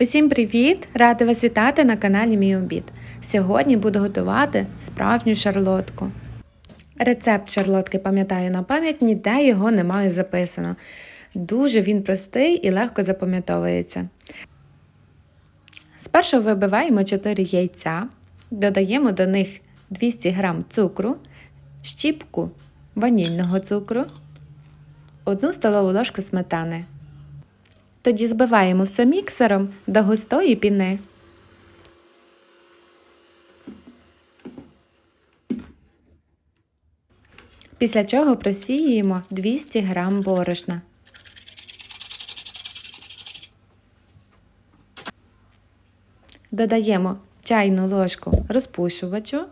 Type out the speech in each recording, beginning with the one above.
Усім привіт! Рада вас вітати на каналі Мій обід. Сьогодні буду готувати справжню шарлотку. Рецепт шарлотки пам'ятаю на пам'ять, ніде його немає записано. Дуже він простий і легко запам'ятовується. Спершу вибиваємо 4 яйця, додаємо до них 200 г цукру, щіпку ванільного цукру, 1 столову ложку сметани. Тоді збиваємо все міксером до густої піни. Після чого просіюємо 200 г борошна. Додаємо чайну ложку розпушувачу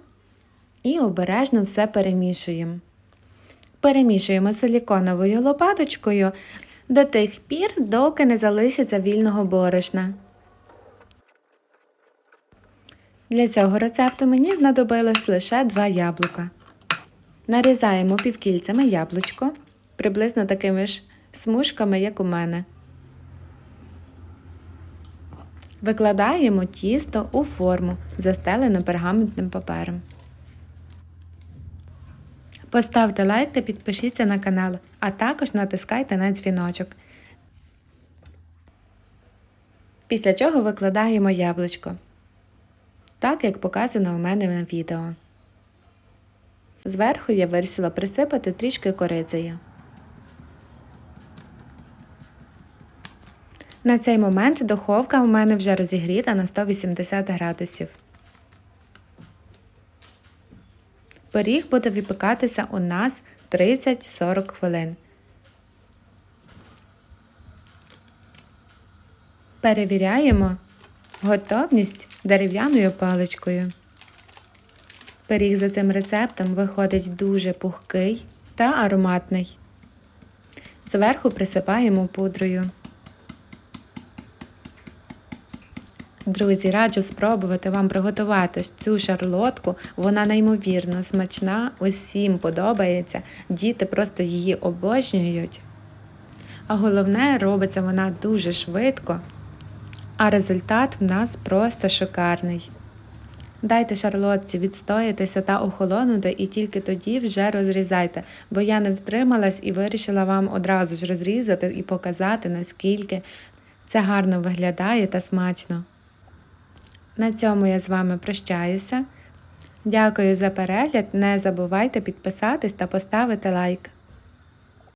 і обережно все перемішуємо. Перемішуємо силіконовою лопаточкою до тих пір, доки не залишиться вільного борошна. Для цього рецепту мені знадобилось лише 2 яблука. Нарізаємо півкільцями яблучко, приблизно такими ж смужками, як у мене. Викладаємо тісто у форму, застелену пергаментним папером. Поставте лайк та підпишіться на канал, а також натискайте на дзвіночок. Після чого викладаємо яблучко, так як показано у мене на відео. Зверху я вирішила присипати трішки корицею. На цей момент духовка у мене вже розігріта на 180 градусів. Пиріг буде випікатися у нас 30-40 хвилин. Перевіряємо готовність дерев'яною паличкою. Пиріг за цим рецептом виходить дуже пухкий та ароматний. Зверху присипаємо пудрою. Друзі, раджу спробувати вам приготувати цю шарлотку. Вона неймовірно смачна, усім подобається. Діти просто її обожнюють. А головне, робиться вона дуже швидко, а результат в нас просто шикарний. Дайте шарлотці відстоятися та охолонути і тільки тоді вже розрізайте, бо я не втрималась і вирішила вам одразу ж розрізати і показати, наскільки це гарно виглядає та смачно. На цьому я з вами прощаюся. Дякую за перегляд. Не забувайте підписатись та поставити лайк.